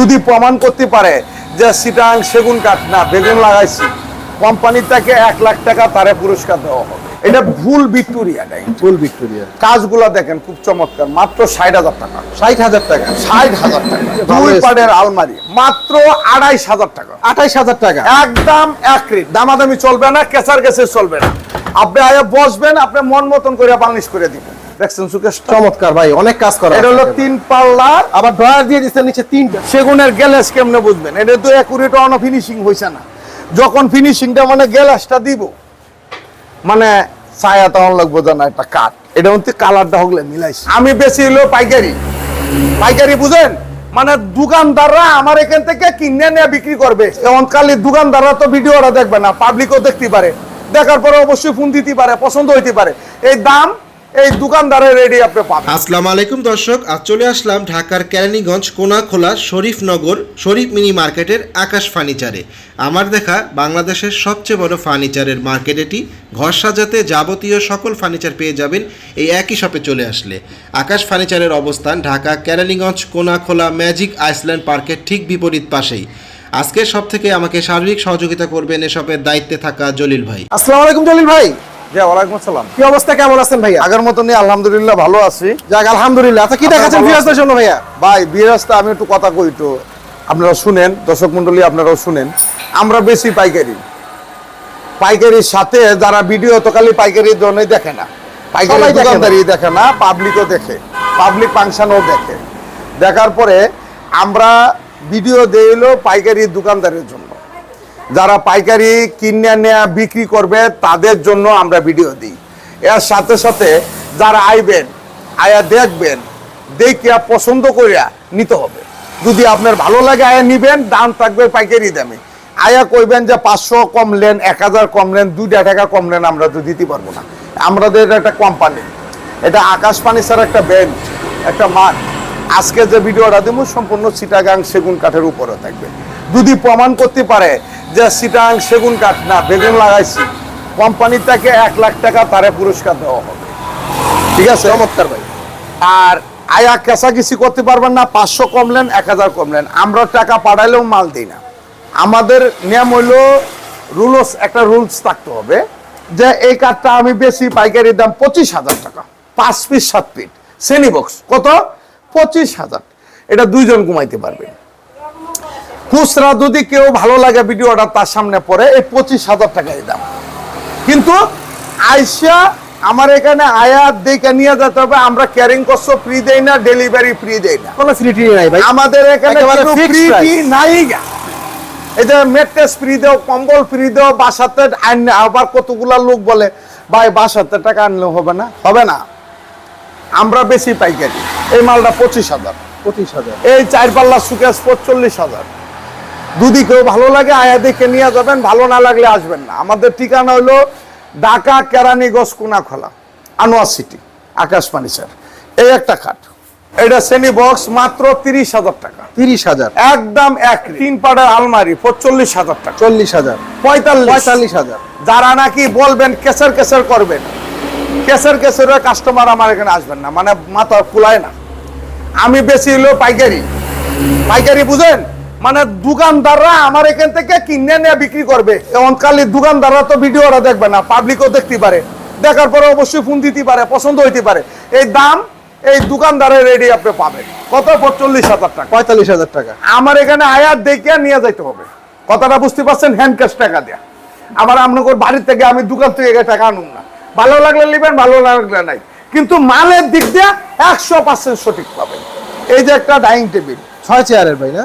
যদি প্রমাণ করতে পারে যে সিটাং সেগুন কাঠ না বেগুন লাগাইছি কোম্পানির থেকে এক লাখ টাকা তারে পুরস্কার দেওয়া হবে। এটা ভুল ভিক্টোরিয়া নাই ফুল ভিক্টোরিয়া। কাজগুলা দেখেন খুব চমৎকার। মাত্র ষাট হাজার টাকা। ষাট হাজার টাকা? ষাট হাজার টাকা। দুই। পাড়ের আলমারি মাত্র আড়াইশ হাজার টাকা। আঠাইশ হাজার টাকা? একদম এক রেট। দামাদামি চলবে না কেসার কেসে চলবে না। আপনি আয়া বসবেন আপনি মন মতন করে বার্নিশ করে দিবেন। সুকেশ? চমৎকার ভাই অনেক কাজ করা এটা হলো তিন পাল্লার আবার ড্রয়ার দিয়ে নিচে তিনটা। সেগুনের গ্যালাস কেমনে বুঝবেন? এটা তো একুরেট অন ফিনিশিং হইছে না। যখন ফিনিশিংটা মানে গ্যালাসটা দিব। মানে ছায়া তখন লাগবো জানা একটা কাঠ। এটা হচ্ছে কালারটা হগলে মিলাইছে। আমি বেশি হলো পাইকারি। পাইকারি বুঝেন? মানে দোকানদাররা আমার এখান থেকে কিনে নিয়ে বিক্রি করবে। এমন কালি দোকানদাররা তো ভিডিওটা দেখবে না পাবলিকও দেখতে পারে। দেখার পরে অবশ্যই ফোন দিতে পারে পছন্দ হইতে পারে। এই দাম এই দোকানদারের রেডি আপনি পাবেন। আসসালামু আলাইকুম দর্শক আজ চলে আসলাম ঢাকার কেরানীগঞ্জ কোনাখোলা শরীফনগর শরীফ মিনি মার্কেটের আকাশ ফার্নিচারে। আমার দেখা বাংলাদেশের সবচেয়ে বড় ফার্নিচারের মার্কেট এটি। ঘর সাজাতে যাবতীয় সকল ফার্নিচার পেয়ে যাবেন এই একই শপে চলে আসলে। আকাশ ফার্নিচারের অবস্থান ঢাকা কেরানীগঞ্জ কোনাখোলা ম্যাজিক আইসল্যান্ড পার্কের ঠিক বিপরীত পাশেই। আজকের সব থেকে আমাকে শারীরিক সহযোগিতা করবেন এসবের দায়িত্বে থাকা জলিল ভাই। আসসালামু আলাইকুম জলিল ভাই। জি ওয়ালাইকুম আসসালাম। কি অবস্থা? কেমন আছেন ভাইয়া? আগের মতনই আলহামদুলিল্লাহ ভালো আছি। যাক আলহামদুলিল্লাহ। আচ্ছা কি দেখাচ্ছেন জন্য ভাইয়া? ভাই আমি একটু কথা কই তো আপনারা শুনেন দর্শক আপনারাও শুনেন। আমরা বেশি পাইকারি। পাইকারির সাথে যারা ভিডিও তো খালি পাইকারির জন্যই দেখে না। পাইকারি সবাই দেখে না। দোকানদারি দেখে না পাবলিকও দেখে। পাবলিক ফাংশনও দেখে। দেখার পরে আমরা ভিডিও দিইলো পাইকারি দোকানদারের জন্য। যারা পাইকারি কিনে নেয়া বিক্রি করবে, তাদের জন্য আমরা ভিডিও দিই। এর সাথে সাথে যারা আইবেন, আয়া দেখবেন, দেখিয়া পছন্দ করিয়া নিতে হবে। যদি আপনার ভালো লাগে, আয়া নিবেন, দাম থাকবে পাইকারি দামে। আয়া কইবেন যে পাঁচশো কম লেন এক হাজার কম নেন, দুইটা টাকা কম নেন, আমরা তো দিতে পারব না। আমাদের একটা কোম্পানি এটা আকাশ ফার্নিচার একটা ব্যান্ড একটা মাঠ আজকে যে ভিডিওটা দেবো সম্পূর্ণ সিটাগাং সেগুন কাঠের উপরে থাকবে। যদি প্রমাণ করতে পারে যে সিটাং সেগুন কাঠ না বেগুন লাগাইছি। কোম্পানির থেকে এক লাখ টাকা তারে পুরস্কার দেওয়া হবে। ঠিক আছে? চমৎকার ভাই। আর আয়া কেঁচাকিচি করতে পারবেন না পাঁচশো কমলেন এক হাজার কমলেন। আমরা টাকা পাঠাইলেও মাল দিই না। আমাদের নিয়ম হইল রুলস একটা রুলস থাকতে হবে যে এই কাঠটা আমি বেশি পাইকারি দাম পঁচিশ হাজার টাকা পাঁচ পিস সাত পিট সেনি বক্স কত? পঁচিশ হাজার। এটা দুইজন ঘুমাইতে পারবে খুচরা যদি কেউ ভালো লাগে ভিডিওটা তার সামনে পড়ে এই পঁচিশ হাজার টাকাই দাম। কিন্তু আইসা আমার এখানে আয়াত দেখে নিয়ে যেতে হবে আমরা ক্যারিং কষ্ট ফ্রি দেই না ডেলিভারি ফ্রি দেই না। কোনো ফ্রিটি নাই ভাই। আমাদের এখানে একেবারে কোনো fixed free price। টি নাই এই মেট্রেস ফ্রি দেও কম্বল ফ্রি দেও বাসাতে আন- আবার কতগুলা লোক বলে ভাই বাসাতে টাকা আনলে হবে না? হবে না। আমরা বেশি পাইকারি। এই মালটা পঁচিশ হাজার। পঁচিশ হাজার। এই চার পাল্লা সুকেশ পঁচল্লিশ হাজার। যদি কেউ ভালো লাগে আয়া দেখে নিয়ে যাবেন ভালো না লাগলে আসবেন না। আমাদের ঠিকানা হলো ঢাকা কেরানীগঞ্জ কোনাখোলা আনোয়ার সিটি আকাশ স্যার। এই একটা খাট। এটা শ্রেণি বক্স মাত্র তিরিশ হাজার টাকা। তিরিশ হাজার। একদম এক তিন পাড়ের আলমারি পঁচল্লিশ হাজার টাকা। চল্লিশ হাজার। পঁয়তাল্লিশ। পঁয়তাল্লিশ হাজার। যারা নাকি বলবেন কেসের কেসের করবেন কেসের কেসের কাস্টমার আমার এখানে আসবেন না। মানে মাথা ফুলায় না। আমি বেশি হলো পাইকারি। পাইকারি বুঝেন? মানে দোকানদাররা আমার এখান থেকে কিনে নিয়ে বিক্রি করবে। এমন কালি দোকানদাররা তো ভিডিওটা দেখবে না পাবলিকও দেখতে পারে। দেখার পরে অবশ্যই ফোন দিতে পারে পছন্দ হইতে পারে। এই দাম এই দোকানদারের রেডি আপনি পাবেন। কত? পঁচল্লিশ হাজার টাকা। পঁয়তাল্লিশ হাজার টাকা। আমার এখানে আয়াত দেখে নিয়ে যাইতে হবে। কথাটা বুঝতে পারছেন? হ্যান্ড ক্যাশ টাকা দেয়া। আমার আপনার বাড়ির থেকে আমি দোকান থেকে টাকা আনুন না। ভালো লাগলে নেবেন ভালো লাগলে নাই। কিন্তু মালের দিক দিয়ে একশো পার্সেন্ট সঠিক পাবেন। এই যে একটা ডাইনিং টেবিল ছয় চেয়ারের ভাই না?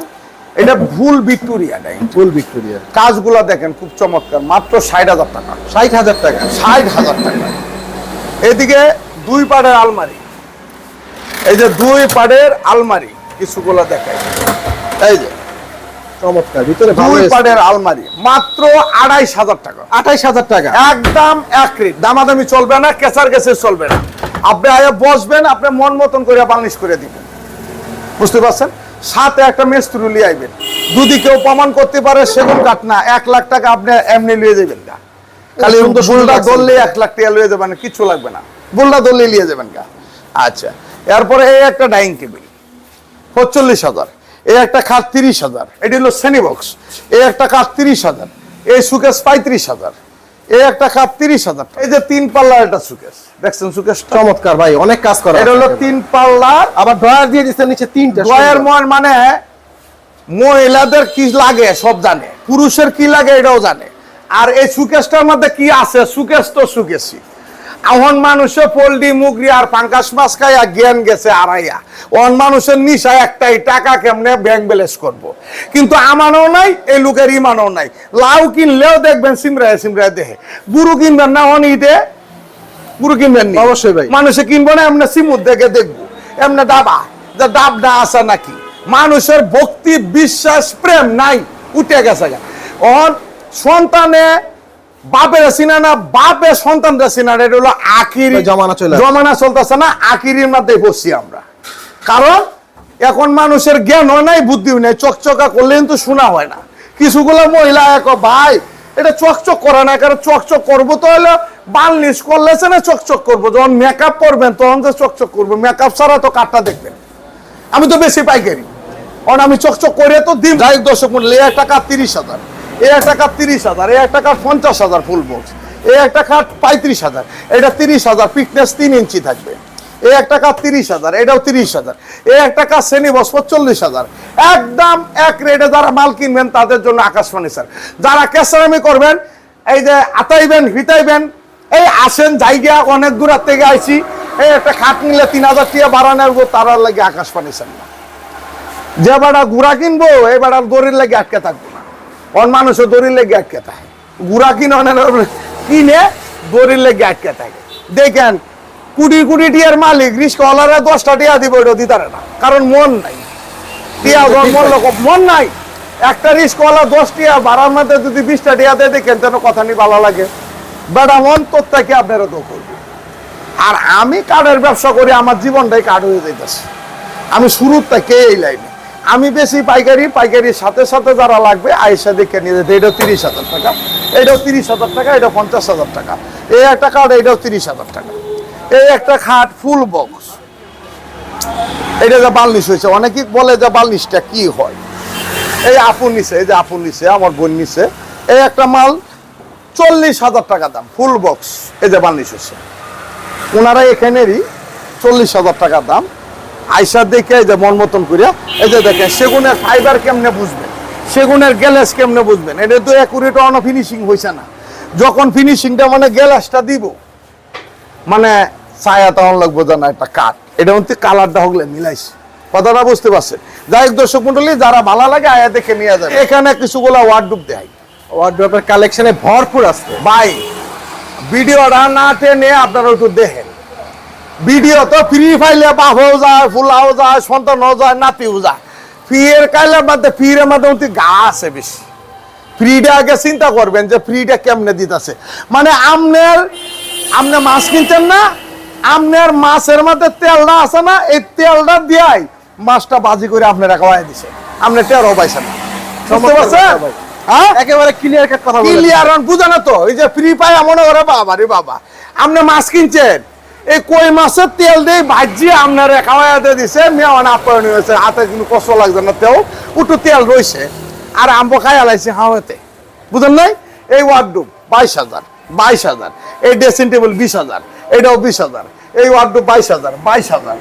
এটা ভুল ভিক্টোরিয়া নাই। ভুল ভিক্টোরিয়া। কাজগুলা দেখেন খুব চমৎকার মাত্র ষাট হাজার টাকা। ষাট হাজার টাকা? ষাট হাজার টাকা। এদিকে দুই পাড়ের আলমারি। এই যে দুই পাড়ের আলমারি কিছুগুলা দেখাই। এই যে চমৎকার ভিতরে দুই পাড়ের আলমারি মাত্র আড়াইশ হাজার টাকা। আঠাইশ হাজার টাকা? একদম এক রেট। দামাদামি চলবে না চলবে না। আপনি আয়া বসবেন আপনি মন মতন করে বার্নিশ করে দিবেন। বুঝতে পারছেন? সাথে একটা মেস্তুরি লিয়ে আইবেন। যদি কেউ প্রমাণ করতে পারে সেগুন কাঠ না এক লাখ টাকা আপনি এমনি লিয়ে যাবেন গা। খালি বুলটা। ধরলে এক লাখ টাকা লিয়ে যাবেন কিচ্ছু লাগবে না। বুলটা ধরলে লিয়ে যাবেন গা। আচ্ছা এরপরে এই একটা ডাইনিং টেবিল পঁচল্লিশ হাজার। এই একটা খাট তিরিশ হাজার। এটি হলো শ্রেণি বক্স এই একটা খাট তিরিশ হাজার। এই সুকেশ পঁয়ত্রিশ হাজার। এই একটা খাট তিরিশ হাজার এই যে তিন পাল্লার একটা সুকেশ দেখছেন সুকেশ চমৎকার ভাই অনেক কাজ করা এটা হলো তিন পাল্লার। আবার ড্রয়ার দিয়ে দিচ্ছেন নিচে তিনটা ড্রয়ার। মন মানে মহিলাদের কি লাগে সব জানে। পুরুষের কি লাগে এটাও জানে। আর এই সুকেশটার মধ্যে কি আছে? সুকেশ তো সুকেশই এখন মানুষে পোল্ট্রি মুগরি আর পাঙ্কাশ মাছ খাইয়া জ্ঞান গেছে আড়াইয়া অন মানুষের নিশা একটাই টাকা কেমনে ব্যাংক ব্যালেন্স করব। কিন্তু আমানও নাই এই লোকের ইমানও নাই লাউ কিনলেও দেখবেন সিমরায় সিমরায় দেহে গুরু কিনবেন না অন ইটে গুরু কিনবেন নি। অবশ্যই ভাই। মানুষে কিনবো না এমনি সিমুর দেখে দেখব এমনি দাবা যে ডাবডা আছে নাকি মানুষের ভক্তি বিশ্বাস প্রেম নাই উঠে গেছে অন সন্তানে বাপের চিনা না বাপের সন্তানরা চিনা এটা হলো আখির জমানা চলে জমানা চলতেছে না আখিরির মধ্যে বসছি আমরা। কারণ এখন মানুষের জ্ঞানও নাই বুদ্ধিও নাই চকচকা করলে কিন্তু শোনা হয় না। কিছুগুলো মহিলা এক ভাই এটা চকচক করে না কারণ চকচক করব তো হলো বার্নিশ করলে সে না চকচক করব। যখন মেকআপ করবেন তখন যে চকচক করব। মেকআপ ছাড়া তো কাঠটা দেখবেন। আমি তো বেশি পাইকারি। কারণ আমি চকচক করে তো দিন যাই দর্শক মূল্য একটা কাঠ তিরিশ হাজার। এই একটা কাঠ তিরিশ হাজার এই একটা কাঠ পঞ্চাশ হাজার ফুল বক্স এই একটা কাঠ পঁয়ত্রিশ হাজার। এটা তিরিশ হাজার ফিটনেস তিন ইঞ্চি থাকবে। এই একটা কাঠ তিরিশ হাজার, এটাও তিরিশ হাজার। এই একটা কাঠ শ্রেণি বস চল্লিশ হাজার। একদম এক রেটে যারা মাল কিনবেন, তাদের জন্য আকাশবাণী স্যার যারা ক্যাশারামি করবেন, এই যে আতাইবেন, হিতাইবেন, এই আসেন, জায়গা অনেক দূরের থেকে আইছি, এই একটা খাট নিলে তিন হাজার টিয়া টাকা বাড়ানোর তারা লাগে আকাশবাণী স্যার না যে বেড়া গুড়া কিনবো, এই বেড়ার দড়ির লেগে আটকে থাকব। অন মানুষের দড়ির লেগে আটকে থাকে। গুড়া কিনে কিনে দড়ির লেগে আটকে থাকে। দেখেন, কুড়ি কুড়ি টিয়ার মালিক, রিস্কওয়ালারা দশটা টিয়া দিব, এটা দিতারে না। কারণ মন নাই। টিয়া মন মন নাই। একটা রিস্কওয়ালা দশ টিয়া, বাড়ার মধ্যে যদি বিশটা টিয়া দিয়ে, দেখেন তেন কথা নি ভালো লাগে। বেড়া মন তোর থেকে আপনারা তো করবে? আর আমি কার্ডের ব্যবসা করি, আমার জীবনটাই কার্ড হয়ে যাইতেছে। আমি শুরুর থেকে এই লাইনে? আমি বেশি পাইকারি, পাইকারির সাথে সাথে যারা লাগবে আয়সা দেখে নিয়ে যেতে। এটাও তিরিশ হাজার টাকা। এটাও তিরিশ হাজার টাকা এটা পঞ্চাশ হাজার টাকা। এই একটা কার্ড এটাও তিরিশ হাজার টাকা। এই একটা খাট ফুল বক্স এটা যে বালনিশ হয়েছে, অনেকেই বলে যে বালনিশটা কি হয়? এই আপু নিছে এই যে আপু নিছে আমার বোন নিছে এই একটা মাল চল্লিশ হাজার টাকা দাম ফুল বক্স এই যে বালনিশ হয়েছে। ওনারা এখানেরই চল্লিশ হাজার টাকা দাম। আইসা দেখে এই যে মন মতন করিয়া এই যে দেখেন সেগুনের ফাইবার কেমনে বুঝবেন? সেগুনের গ্যালাস কেমনে বুঝবেন? এটা তো একুরেট অন ফিনিশিং হয়েছে না। যখন ফিনিশিংটা মানে গ্যালাসটা দিব মানে ছায়া তখন লাগবো যে না একটা কাঠ। এটা হচ্ছে কালারটা হগলে মিলাইছে। কথাটা বুঝতে পারছেন? যাই হোক দর্শক মন্ডলী যারা ভালো লাগে আয়া দেখে নিয়ে যাবে এখানে কিছুগুলো ওয়ার্ডরোব দেয় ওয়ার্ড্রপের কালেকশনে ভরপুর আছে। ভাই ভিডিওটা না টেনে আপনারা একটু দেখেন। ভিডিও তো ফ্রি ফাইলে বাপও যায় ফুলাও যায় সন্তানও যায় নাতিও যায়। ফিয়ের কাইলের মধ্যে ফিরের মধ্যে অতি গা আছে বেশি। ফ্রিটা আগে চিন্তা করবেন যে ফ্রিটা কেমনে দিতেছে। মানে আমনের আপনি মাছ কিনছেন না আমনের মাছের মধ্যে তেলটা আছে না এই তেলটা দিয়াই মাছটা বাজি করে আপনারা খাওয়াই দিছে। আপনি টেরও পাইছেন না। বুঝতে পারছেন? হ্যাঁ? একেবারে ক্লিয়ার কাট কথা ক্লিয়ার বুঝে না তো? এই যে ফ্রি পাই মনে করে বাবা রে বাবা। আপনি মাছ কিনছেন এই কই মাছের তেল দিয়ে ভাজি আপনার খাওয়াইতে দিছে, মেওয়ান আপ্যায়ন হয়েছে, হাতে কিন্তু কষ্ট লাগছে না, তেও উঠু তেল রয়েছে আর আম্ব খাই আলাইছে হাওয়াতে। বুঝলেন নাই? এই ওয়ার্ডরুম বাইশ হাজার বাইশ হাজার। এই ড্রেসিং টেবিল বিশ হাজার, এটাও বিশ হাজার। এই ওয়ার্ডরুম বাইশ হাজার বাইশ হাজার।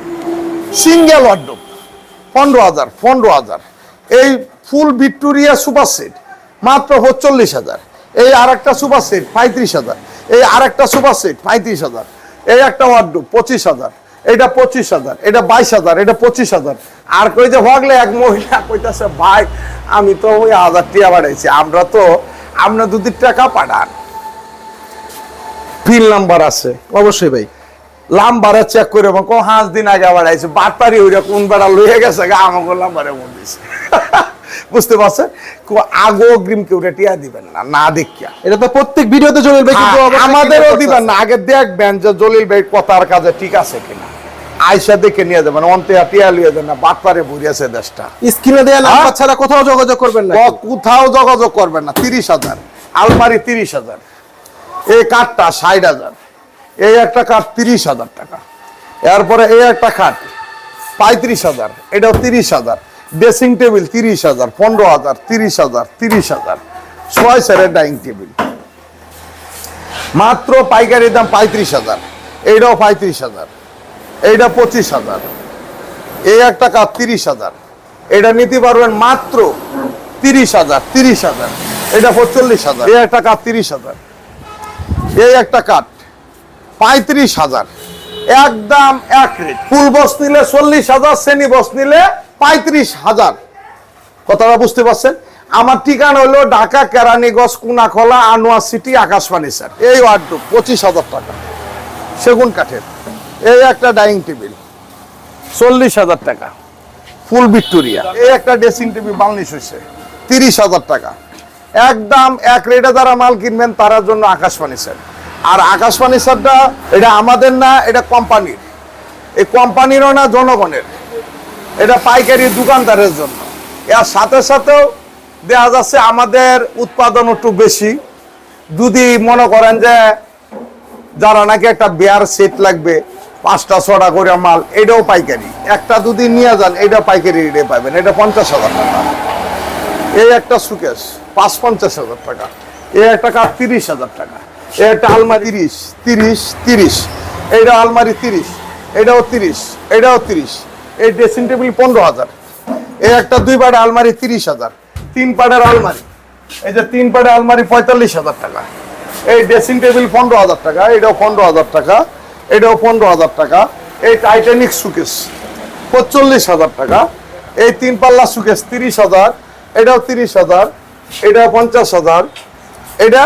সিঙ্গেল ওয়ার্ডরুম পনেরো হাজার পনেরো হাজার। এই ফুল ভিক্টোরিয়া সুপার সেট মাত্র চল্লিশ হাজার। এই আর একটা সুপার সেট পঁয়ত্রিশ হাজার। এই আর একটা সুপার সেট পঁয়ত্রিশ হাজার। এই একটা ওয়ার্ডু পঁচিশ হাজার। এটা পঁচিশ হাজার, এটা বাইশ হাজার, এটা পঁচিশ হাজার। আর কই যে ভাগলে এক মহিলা কইতাছে, ভাই, আমি তো ওই হাজার টিয়া বাড়াইছি, আমরা তো আপনার দুটি টাকা পাঠান। পিন নাম্বার আছে, অবশ্যই ভাই। লাম্বারে চেক করে কো হাঁস দিন আগে বাড়াইছে, বাটপারি হইয়া কোন বেড়া লইয়া গেছে গা আমাকে লাম্বারে মন দিছে। বুঝতে পারছেন? আগো অগ্রিম কেউ টিয়া দিবেন না না দেখিয়া। এটা তো প্রত্যেক ভিডিওতে জলিল ভাই কিন্তু হ্যাঁ, আমাদেরও দিবেন না। আগে দেখবেন যে জলিল ভাই কথার কাজে ঠিক আছে কিনা। আয়সা দেখে নিয়ে যাবেন অন্তে টিয়া লিয়ে দেন না বাটপারে ভরিয়েছে দেশটা। স্ক্রিনে দেয়া নাম্বার হ্যাঁ? ছাড়া কোথাও যোগাযোগ করবেন না কোথাও যোগাযোগ করবেন না তিরিশ হাজার। আলমারি তিরিশ হাজার। এই কাঠটা ষাট হাজার। এই একটা কাঠ তিরিশ হাজার টাকা। এরপরে এই একটা খাট পঁয়ত্রিশ হাজার। এটাও তিরিশ হাজার। ড্রেসিং টেবিল তিরিশ হাজার, পনেরো হাজার, তিরিশ হাজার তিরিশ হাজার। ছয় সেরের ডাইনিং টেবিল। মাত্র পাইকারি দাম পঁয়ত্রিশ হাজার, এইটাও পঁয়ত্রিশ হাজার, এইটা পঁচিশ হাজার, এই একটা কাপ তিরিশ হাজার, এটা নিতে পারবেন মাত্র তিরিশ হাজার তিরিশ হাজার, এটা পঁচল্লিশ হাজার, এই একটা কাপ তিরিশ হাজার, এই একটা কাঠ পঁয়ত্রিশ হাজার, একদম এক রেট। ফুল বস নিলে চল্লিশ হাজার শ্রেণি বস নিলে পঁয়ত্রিশ হাজার। কথাটা বুঝতে পারছেন? আমার ঠিকানা হলো ঢাকা, কেরানীগঞ্জ, কুনাখলা, আনোয়ার সিটি, আকাশবাণী স্যার। এই ওয়ার্ডটুক পঁচিশ হাজার টাকা। সেগুন কাঠের। এই একটা ডাইনিং টেবিল, চল্লিশ হাজার টাকা। Full Victoria. এই একটা ড্রেসিং টেবিল বাংলিশ হয়েছে, তিরিশ হাজার টাকা। একদম এক রেটে যারা মাল কিনবেন তার জন্য আকাশবাণী স্যার। আর আকাশবাণী স্যারটা, এটা আমাদের না, এটা কোম্পানির। এই কোম্পানিরও না, জনগণের। এটা পাইকারি দোকানদারের জন্য। এর সাথে সাথেও দেখা যাচ্ছে আমাদের উৎপাদন একটু বেশি। যদি মনে করেন যে যারা নাকি একটা বেয়ার সেট লাগবে, পাঁচটা, ছটা করে মাল, এটাও পাইকারি। একটা যদি নিয়ে যান, এটা পাইকারি রেটে পাবেন। এটা পঞ্চাশ হাজার টাকা। এই একটা সুকেশ, পাঁচ পঞ্চাশ হাজার টাকা। এই একটা কাপ তিরিশ হাজার টাকা। এই একটা আলমারি তিরিশ তিরিশ তিরিশ। এইটা আলমারি তিরিশ, এটাও তিরিশ এটাও তিরিশ। এই ড্রেসিং টেবিল পনেরো হাজার। এই একটা দুই পাড়ে আলমারি তিরিশ হাজার। তিন পাড়ের আলমারি। এই যে তিন পাড়ে আলমারি পঁয়তাল্লিশ হাজার টাকা। এই ড্রেসিং টেবিল পনেরো হাজার টাকা, এটাও পনেরো হাজার টাকা, এটাও পনেরো হাজার টাকা। এই টাইটানিক সুকেস পঁচল্লিশ হাজার টাকা। এই তিন পাল্লা সুকেস তিরিশ হাজার, এটাও তিরিশ হাজার এটা পঞ্চাশ হাজার, এটা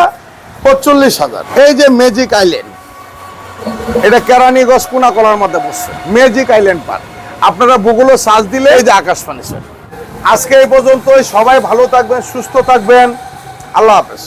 পঁচল্লিশ হাজার। এই যে ম্যাজিক আইল্যান্ড এটা কেরানীগঞ্জ কোনা কলার মধ্যে বসছে। ম্যাজিক আইল্যান্ড পার্ক আপনারা গুগলে সার্চ দিলে এই যে আকাশবাণী স্যার। আজকে এই পর্যন্ত সবাই ভালো থাকবেন সুস্থ থাকবেন। আল্লাহ হাফেজ।